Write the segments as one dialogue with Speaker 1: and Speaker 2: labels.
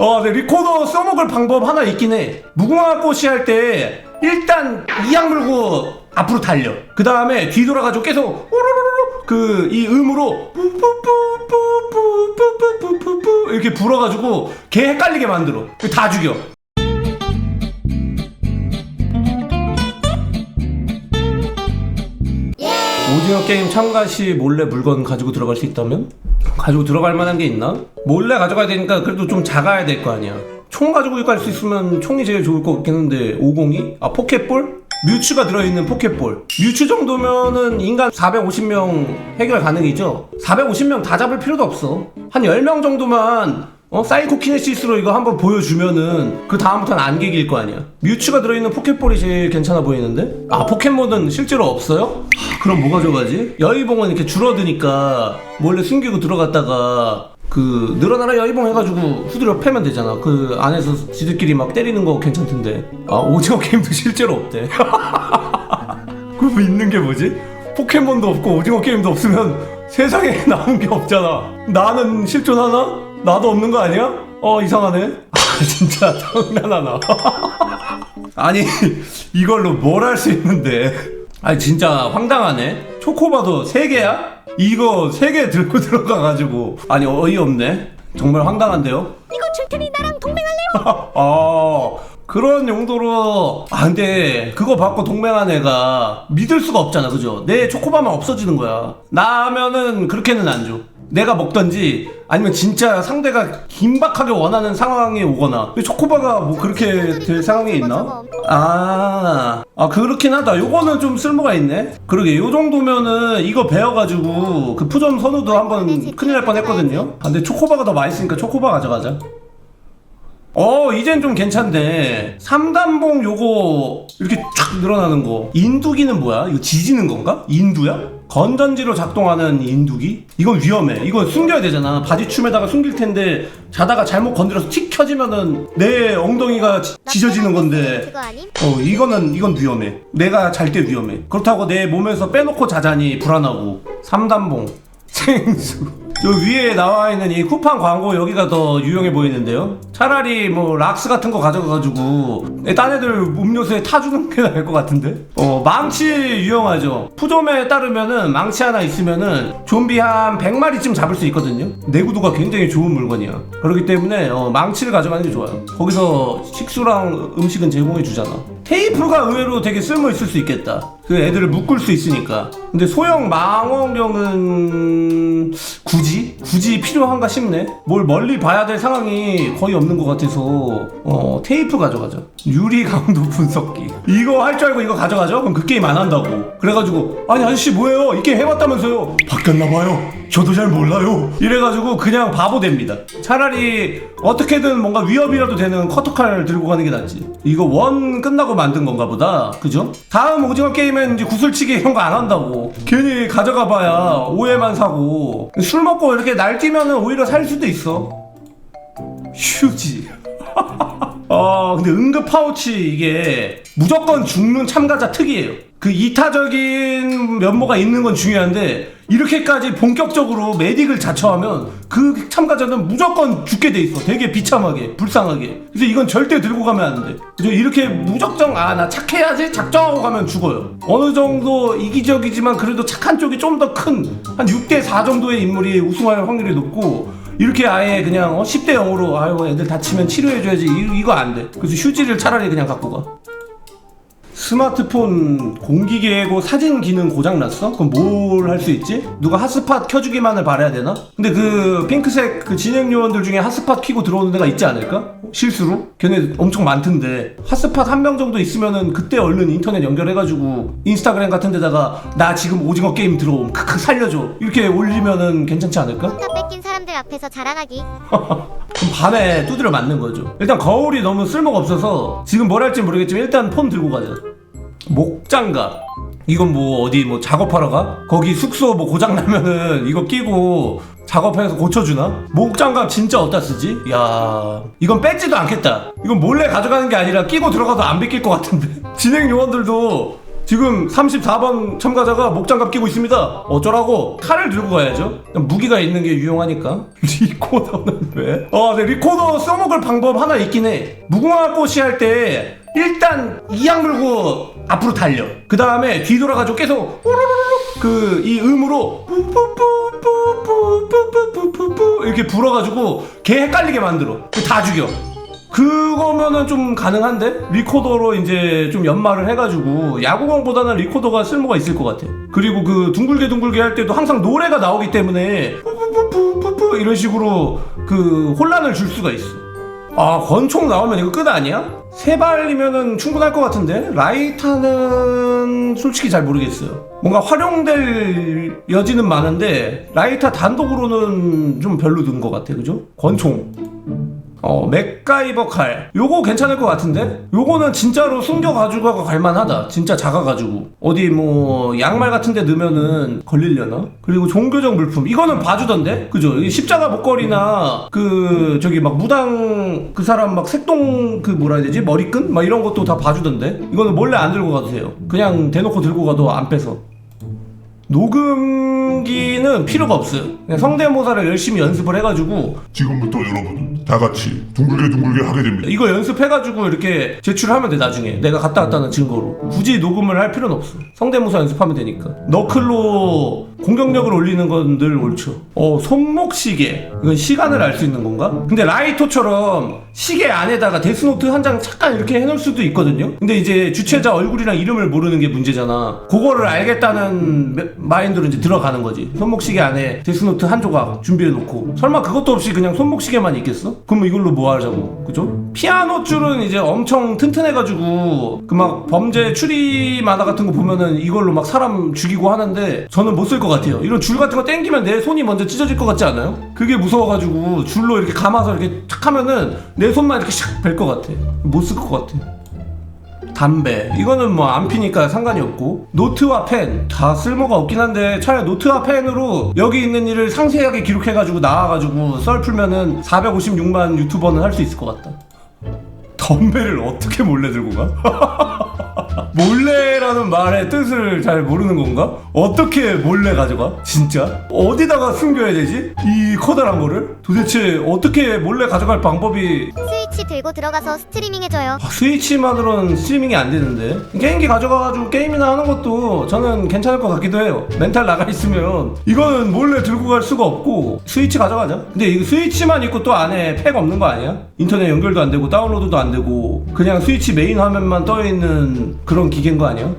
Speaker 1: 어, 네, 리코더 써먹을 방법 하나 있긴 해. 무궁화 꽃이 할 때 일단 이악 물고 앞으로 달려. 그 다음에 뒤돌아가지고 계속 우르르르 그이 음으로 뿌뿌뿌뿌뿌뿌뿌뿌뿌뿌 이렇게 불어가지고 걔 헷갈리게 만들어. 다 죽여. 오징어 게임 참가 시 몰래 물건 가지고 들어갈 수 있다면? 가지고 들어갈 만한 게 있나? 몰래 가져가야 되니까 그래도 좀 작아야 될 거 아니야. 총 가지고 갈 수 있으면 총이 제일 좋을 것 같긴 한데 502? 아 포켓볼? 뮤츠가 들어있는 포켓볼 뮤츠 정도면은 인간 450명 해결 가능이죠 450명 다 잡을 필요도 없어 한 10명 정도만 어 사이코키네시스로 이거 한번 보여주면은 그 다음부터는 안 개길 거 아니야 뮤츠가 들어있는 포켓볼이 제일 괜찮아 보이는데 아 포켓몬은 실제로 없어요? 하, 그럼 뭐 가져가지? 여의봉은 이렇게 줄어드니까 몰래 숨기고 들어갔다가 그 늘어나라 여의봉 해가지고 후드려 패면 되잖아 그 안에서 지들끼리 막 때리는 거 괜찮던데 아 오징어 게임도 실제로 없대 그럼 있는 게 뭐지? 포켓몬도 없고 오징어 게임도 없으면 세상에 남은 게 없잖아 나는 실존하나? 나도 없는 거 아니야? 어 이상하네. 아 진짜 장난하나. 아니 이걸로 뭘 할 수 있는데. 아니 진짜 황당하네. 초코바도 3개야? 이거 3개 들고 들어가가지고. 아니 어이없네. 정말 황당한데요?
Speaker 2: 이거 줄 테니 나랑 동맹할래요?
Speaker 1: 아 그런 용도로. 아 근데 그거 받고 동맹한 애가 믿을 수가 없잖아. 그죠? 내 초코바만 없어지는 거야. 나면은 그렇게는 안 줘 내가 먹던지 아니면 진짜 상대가 긴박하게 원하는 상황이 오거나. 근데 초코바가 뭐 그렇게 될 상황이 있나? 아, 아 그렇긴 하다. 요거는 좀 쓸모가 있네. 그러게 요 정도면은 이거 배워가지고 그 푸점 선우도 한번 큰일 날 뻔했거든요. 아, 근데 초코바가 더 맛있으니까 초코바 가져가자. 어 이젠 좀 괜찮네 3단봉 요거 이렇게 쫙 늘어나는 거. 인두기는 뭐야? 이거 지지는 건가? 인두야? 건전지로 작동하는 인두기? 이건 위험해. 이거 숨겨야 되잖아. 바지춤에다가 숨길 텐데 자다가 잘못 건드려서 틱 켜지면은 내 엉덩이가 지- 지져지는 건데.
Speaker 2: 그거 아님?
Speaker 1: 어 이거는 이건 위험해. 내가 잘 때 위험해. 그렇다고 내 몸에서 빼놓고 자자니 불안하고. 3단봉. 생수 저 위에 나와 있는 이 쿠팡 광고 여기가 더 유용해 보이는데요. 차라리 뭐 락스 같은 거 가져가가지고 딴 애들 음료수에 타주는 게 나을 것 같은데? 어 망치 유용하죠. 푸점에 따르면은 망치 하나 있으면은 좀비 한 100마리쯤 잡을 수 있거든요. 내구도가 굉장히 좋은 물건이야. 그렇기 때문에 어, 망치를 가져가는 게 좋아요. 거기서 식수랑 음식은 제공해 주잖아 테이프가 의외로 되게 쓸모 있을 수 있겠다. 그 애들을 묶을 수 있으니까. 근데 소형 망원경은 굳이 굳이 필요한가 싶네. 뭘 멀리 봐야 될 상황이 거의 없는 것 같아서 어 테이프 가져가죠. 유리 강도 분석기. 이거 할 줄 알고 이거 가져가죠? 그럼 그 게임 안 한다고. 그래가지고 아니 아저씨 뭐예요? 이 게임 해봤다면서요? 바뀌었나 봐요. 저도 잘 몰라요. 이래가지고 그냥 바보 됩니다. 차라리 어떻게든 뭔가 위협이라도 되는 커터칼 들고 가는 게 낫지. 이거 원 끝나고 만든 건가 보다. 그죠? 다음 오징어 게임엔 이제 구슬치기 이런 거 안 한다고. 괜히 가져가 봐야 오해만 사고. 술 먹고 이렇게 날뛰면은 오히려 살 수도 있어. 휴지. 아 근데 응급 파우치 이게 무조건 죽는 참가자 특이에요. 그 이타적인 면모가 있는 건 중요한데 이렇게까지 본격적으로 메딕을 자처하면 그 참가자는 무조건 죽게 돼 있어. 되게 비참하게, 불쌍하게. 그래서 이건 절대 들고 가면 안 돼. 그죠? 이렇게 무작정 아 나 착해야지 작정하고 가면 죽어요. 어느 정도 이기적이지만 그래도 착한 쪽이 좀 더 큰 한 6대 4 정도의 인물이 우승할 확률이 높고 이렇게 아예 그냥 어, 10대 0으로 아유 애들 다치면 치료해줘야지 이, 이거 안 돼. 그래서 휴지를 차라리 그냥 갖고 가. 스마트폰 공기 계고 사진 기능 고장 났어? 그럼 뭘 할 수 있지? 누가 핫스팟 켜주기만을 바라야 되나? 근데 그 핑크색 그 진행 요원들 중에 핫스팟 키고 들어오는 데가 있지 않을까? 실수로? 걔네 엄청 많던데 핫스팟 한 명 정도 있으면은 그때 얼른 인터넷 연결해가지고 인스타그램 같은 데다가 나 지금 오징어 게임 들어옴 크크 살려줘 이렇게 올리면은 괜찮지 않을까?
Speaker 2: 다 뺏긴 사람들 앞에서 자랑하기
Speaker 1: 그럼 밤에 두드려 맞는 거죠. 일단 거울이 너무 쓸모가 없어서 지금 뭘 할지 모르겠지만 일단 폰 들고 가자. 목장갑. 이건 뭐 어디 뭐 작업하러 가? 거기 숙소 뭐 고장 나면은 이거 끼고 작업해서 고쳐주나? 목장갑 진짜 어디다 쓰지? 야 이건 뺏지도 않겠다. 이건 몰래 가져가는 게 아니라 끼고 들어가도 안 뺏길 것 같은데. 진행 요원들도 지금 34번 참가자가 목장갑 끼고 있습니다. 어쩌라고? 칼을 들고 가야죠. 무기가 있는 게 유용하니까. 리코더는 왜? 어, 네, 리코더 써먹을 방법 하나 있긴 해. 무궁화 꽃이 할 때 일단 이악 물고 앞으로 달려. 그 다음에 뒤돌아가지고 계속 그 이 음으로 뿌뿌뿌뿌뿌뿌뿌뿌뿌뿌 이렇게 불어가지고 걔 헷갈리게 만들어. 다 죽여. 그거면은 좀 가능한데 리코더로 이제 좀 연마를 해가지고 야구공보다는 리코더가 쓸모가 있을 것 같아. 그리고 그 둥글게 둥글게 할 때도 항상 노래가 나오기 때문에 뿌뿌뿌뿌뿌 이런 식으로 그 혼란을 줄 수가 있어. 아 권총 나오면 이거 끝 아니야? 세 발이면은 충분할 것 같은데 라이타는 솔직히 잘 모르겠어요. 뭔가 활용될 여지는 많은데 라이타 단독으로는 좀 별로든 것 같아, 그죠? 권총. 어, 맥가이버 칼. 요거 괜찮을 것 같은데? 요거는 진짜로 숨겨 가지고 갈만하다. 진짜 작아가지고. 어디 뭐, 양말 같은 데 넣으면은 걸리려나? 그리고 종교적 물품. 이거는 봐주던데? 그죠? 이 십자가 목걸이나, 그, 저기 막 무당 그 사람 막 색동 그 뭐라 해야 되지? 머리끈? 막 이런 것도 다 봐주던데? 이거는 몰래 안 들고 가도 돼요. 그냥 대놓고 들고 가도 안 빼서. 녹음기는 필요가 없어요. 그냥 성대모사를 열심히 연습을 해가지고
Speaker 3: 지금부터 여러분은 다 같이 둥글게 둥글게 하게 됩니다.
Speaker 1: 이거 연습해가지고 이렇게 제출하면 돼 나중에 내가 갔다 왔다는 증거로 굳이 녹음을 할 필요는 없어 성대모사 연습하면 되니까 너클로 공격력을 올리는 건 늘 옳죠. 어 손목 시계. 이건 시간을 알 수 있는 건가? 근데 라이토처럼 시계 안에다가 데스노트 한 장 잠깐 이렇게 해놓을 수도 있거든요. 근데 이제 주최자 얼굴이랑 이름을 모르는 게 문제잖아. 그거를 알겠다는 매- 마인드로 이제 들어가는 거지. 손목 시계 안에 데스노트 한 조각 준비해놓고. 설마 그것도 없이 그냥 손목 시계만 있겠어? 그럼 이걸로 뭐 하자고. 그죠? 피아노 줄은 이제 엄청 튼튼해가지고 그 막 범죄 추리 만화 같은 거 보면은 이걸로 막 사람 죽이고 하는데 저는 못 쓸 것 같아요. 이런 줄 같은 거 땡기면 내 손이 먼저 찢어질 것 같지 않아요? 그게 무서워가지고 줄로 이렇게 감아서 이렇게 탁 하면은 내 손만 이렇게 샥벨것 같아. 못 쓸 것 같아. 담배. 이거는 뭐 안 피니까 상관이 없고. 노트와 펜. 다 쓸모가 없긴 한데 차라리 노트와 펜으로 여기 있는 일을 상세하게 기록해가지고 나와가지고 썰 풀면은 456만 유튜버는 할 수 있을 것 같다. 덤벨을 어떻게 몰래 들고 가? 몰래라는 말의 뜻을 잘 모르는 건가? 어떻게 몰래 가져가? 진짜? 어디다가 숨겨야 되지? 이 커다란 거를? 도대체 어떻게 몰래 가져갈 방법이
Speaker 2: 스위치 들고 들어가서 스트리밍 해줘요.
Speaker 1: 아, 스위치만으로는 스트리밍이 안 되는데 게임기 가져가가지고 게임이나 하는 것도 저는 괜찮을 것 같기도 해요 멘탈 나가 있으면 이거는 몰래 들고 갈 수가 없고 스위치 가져가자 근데 이거 스위치만 있고 또 안에 팩 없는 거 아니야? 인터넷 연결도 안 되고 다운로드도 안 되고 그냥 스위치 메인 화면만 떠있는 그런 기계인 거 아니야?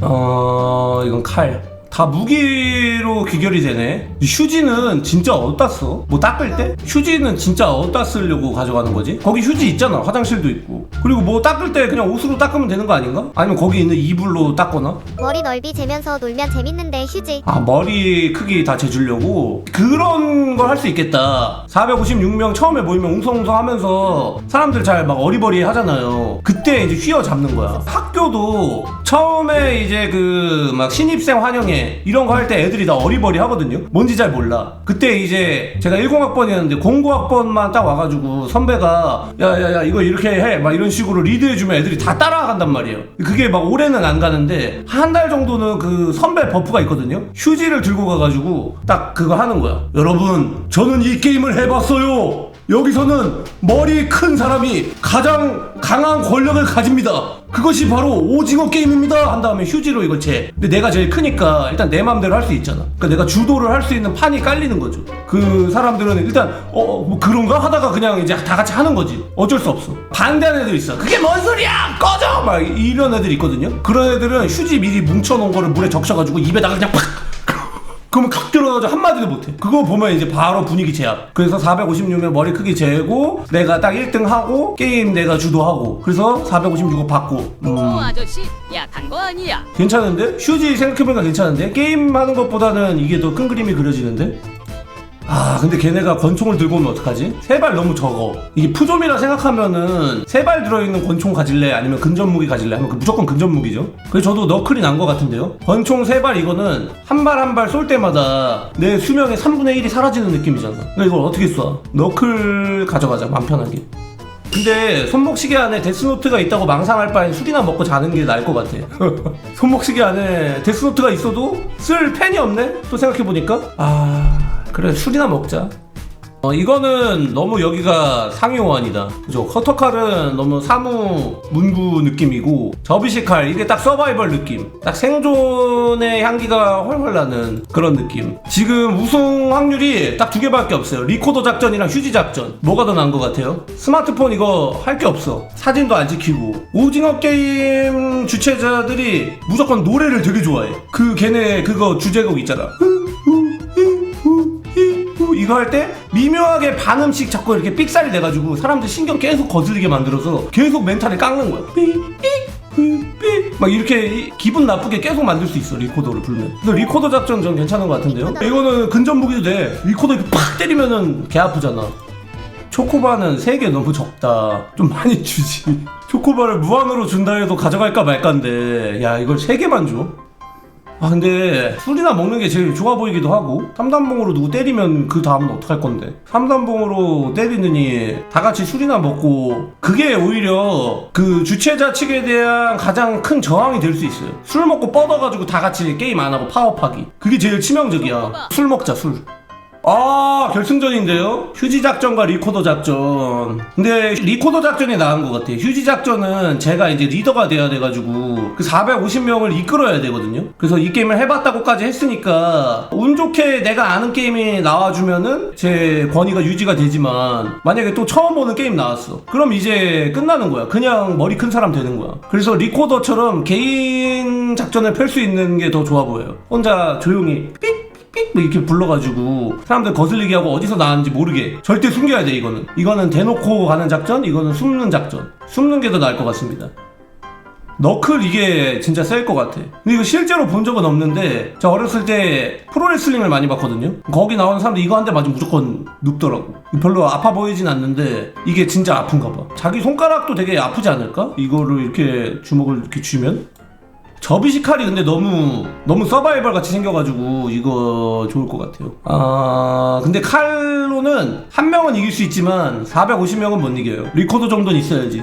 Speaker 1: 어... 이건 칼. 다 무기로 귀결이 되네. 휴지는 진짜 어디다 써? 뭐 닦을 때? 휴지는 진짜 어디다 쓰려고 가져가는 거지? 거기 휴지 있잖아. 화장실도 있고. 그리고 뭐 닦을 때 그냥 옷으로 닦으면 되는 거 아닌가? 아니면 거기 있는 이불로 닦거나?
Speaker 2: 머리 넓이 재면서 놀면 재밌는데 휴지.
Speaker 1: 아 머리 크기 다 재주려고 그런 걸 할 수 있겠다 456명 처음에 모이면 웅성웅성 하면서 사람들 잘 막 어리버리 하잖아요 그때 이제 휘어 잡는 거야 학교도 처음에 이제 그 막 신입생 환영회 이런 거 할 때 애들이 다 어리버리 하거든요. 뭔지 잘 몰라. 그때 이제 제가 10학번이었는데 09학번만 딱 와가지고 선배가 야야야 이거 이렇게 해. 막 이런 식으로 리드해주면 애들이 다 따라간단 말이에요. 그게 막 올해는 안 가는데 한 달 정도는 그 선배 버프가 있거든요. 휴지를 들고 가가지고 딱 그거 하는 거야. 여러분 저는 이 게임을 해봤어요. 여기서는 머리 큰 사람이 가장 강한 권력을 가집니다. 그것이 바로 오징어 게임입니다. 한 다음에 휴지로 이걸 재. 근데 내가 제일 크니까 일단 내 마음대로 할 수 있잖아. 그러니까 내가 주도를 할 수 있는 판이 깔리는 거죠. 그 사람들은 일단 어 뭐 그런가 하다가 그냥 이제 다 같이 하는 거지. 어쩔 수 없어. 반대하는 애들 있어. 그게 뭔 소리야? 꺼져! 막 이런 애들 있거든요. 그런 애들은 휴지 미리 뭉쳐놓은 거를 물에 적셔가지고 입에다가 그냥 팍 그러면 각 들어가서 한마디도 못해. 그거 보면 이제 바로 분위기 제압. 그래서 456명 머리 크기 재고 내가 딱 1등 하고 게임 내가 주도하고 그래서 456억 받고 음,
Speaker 4: 저 아저씨 약한 거 아니야?
Speaker 1: 괜찮은데? 휴지 생각해보니까 괜찮은데? 게임 하는 것보다는 이게 더 큰 그림이 그려지는데? 아 근데 걔네가 권총을 들고 오면 어떡하지? 세 발 너무 적어 이게 푸점이라 생각하면은 세 발 들어있는 권총 가질래 아니면 근접 무기 가질래 하면 그 무조건 근접 무기죠 그래서 저도 너클이 난 것 같은데요 권총 세 발 이거는 한 발 한 발 쏠 때마다 내 수명의 3분의 1이 사라지는 느낌이잖아 그러니까 이걸 어떻게 쏴? 너클 가져가자 맘 편하게 근데 손목시계 안에 데스노트가 있다고 망상할 바엔 술이나 먹고 자는 게 나을 것 같아. 손목시계 안에 데스노트가 있어도 쓸 펜이 없네? 또 생각해보니까. 아, 그래, 술이나 먹자. 어, 이거는 너무 여기가 상위호환이다. 그죠? 커터칼은 너무 사무 문구 느낌이고, 접이식칼, 이게 딱 서바이벌 느낌. 딱 생존의 향기가 훨훨 나는 그런 느낌. 지금 우승 확률이 딱 두 개밖에 없어요. 리코더 작전이랑 휴지 작전. 뭐가 더 나은 것 같아요? 스마트폰 이거 할 게 없어. 사진도 안 찍히고. 오징어 게임 주최자들이 무조건 노래를 되게 좋아해. 그 걔네 그거 주제곡 있잖아. 이거 할 때 미묘하게 반음씩 자꾸 이렇게 삑살이 돼가지고 사람들 신경 계속 거슬리게 만들어서 계속 멘탈을 깎는 거야. 삑삑삑삑 막 이렇게 이- 기분 나쁘게 계속 만들 수 있어 리코더를 불면. 근데 리코더 작전 전 괜찮은 것 같은데요? 이거는 근접 무기도 돼. 리코더 이렇게 팍 때리면은 개 아프잖아. 초코바는 3개 너무 적다. 좀 많이 주지. 초코바를 무한으로 준다 해도 가져갈까 말까인데, 야, 이걸 3개만 줘? 아, 근데 술이나 먹는 게 제일 좋아 보이기도 하고, 3단봉으로 누구 때리면 그 다음은 어떡할 건데? 3단봉으로 때리느니 다 같이 술이나 먹고, 그게 오히려 그 주최자 측에 대한 가장 큰 저항이 될 수 있어요. 술 먹고 뻗어가지고 다 같이 게임 안 하고 파업하기. 그게 제일 치명적이야. 술 먹자, 술. 아 결승전인데요? 휴지 작전과 리코더 작전. 근데 리코더 작전이 나은 것 같아요. 휴지 작전은 제가 이제 리더가 돼야 돼가지고 그 450명을 이끌어야 되거든요. 그래서 이 게임을 해봤다고까지 했으니까 운 좋게 내가 아는 게임이 나와주면은 제 권위가 유지가 되지만 만약에 또 처음 보는 게임 나왔어. 그럼 이제 끝나는 거야. 그냥 머리 큰 사람 되는 거야. 그래서 리코더처럼 개인 작전을 펼 수 있는 게 더 좋아 보여요. 혼자 조용히 삑 삑! 뭐 이렇게 불러가지고 사람들 거슬리게 하고 어디서 나왔는지 모르게 절대 숨겨야 돼 이거는. 이거는 대놓고 가는 작전 이거는 숨는 작전. 숨는 게 더 나을 것 같습니다. 너클 이게 진짜 셀 것 같아. 근데 이거 실제로 본 적은 없는데 저 어렸을 때 프로레슬링을 많이 봤거든요. 거기 나오는 사람들 이거 한 대 맞으면 무조건 눕더라고. 별로 아파 보이진 않는데 이게 진짜 아픈가 봐. 자기 손가락도 되게 아프지 않을까? 이거를 이렇게 주먹을 이렇게 쥐면 접이식 칼이 근데 너무 너무 서바이벌 같이 생겨가지고 이거 좋을 것 같아요. 아 근데 칼로는 한 명은 이길 수 있지만 450명은 못 이겨요. 리코더 정도는 있어야지.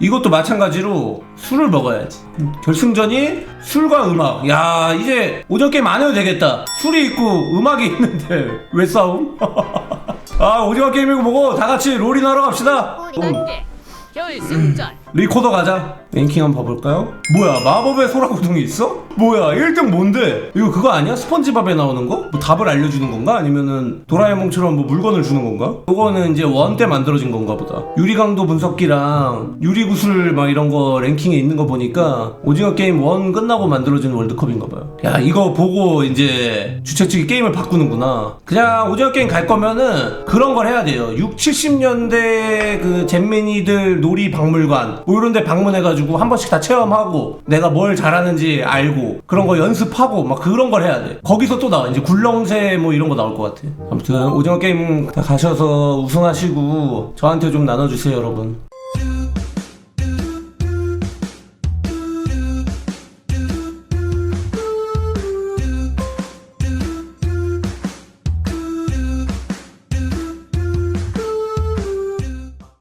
Speaker 1: 이것도 마찬가지로 술을 먹어야지. 결승전이 술과 음악. 야 이제 오전 게임 안 해도 되겠다. 술이 있고 음악이 있는데 왜 싸움? 아 오징어 게임이고 뭐고 다 같이 롤이나 하러 갑시다. 음.
Speaker 4: 단계 결승전
Speaker 1: 리코더 가자. 랭킹 한번 봐볼까요? 뭐야, 마법의 소라구둥이 있어? 뭐야, 1등 뭔데? 이거 그거 아니야? 스펀지밥에 나오는 거? 뭐 답을 알려주는 건가? 아니면은 도라에몽처럼 뭐 물건을 주는 건가? 그거는 이제 원 때 만들어진 건가 보다. 유리강도 분석기랑 유리구슬 막 이런 거 랭킹에 있는 거 보니까 오징어 게임 원 끝나고 만들어진 월드컵인가 봐요. 야, 이거 보고 이제 주최 측이 게임을 바꾸는구나. 그냥 오징어 게임 갈 거면은 그런 걸 해야 돼요. 6, 70년대 그 잼민이들 놀이 박물관 뭐 이런 데 방문해가지고 한 번씩 다 체험하고 내가 뭘 잘하는지 알고 그런 거 연습하고 막 그런 걸 해야 돼. 거기서 또 나와. 이제 굴렁쇠 뭐 이런 거 나올 것 같아. 아무튼 오징어 게임 다 가셔서 우승하시고 저한테 좀 나눠주세요, 여러분.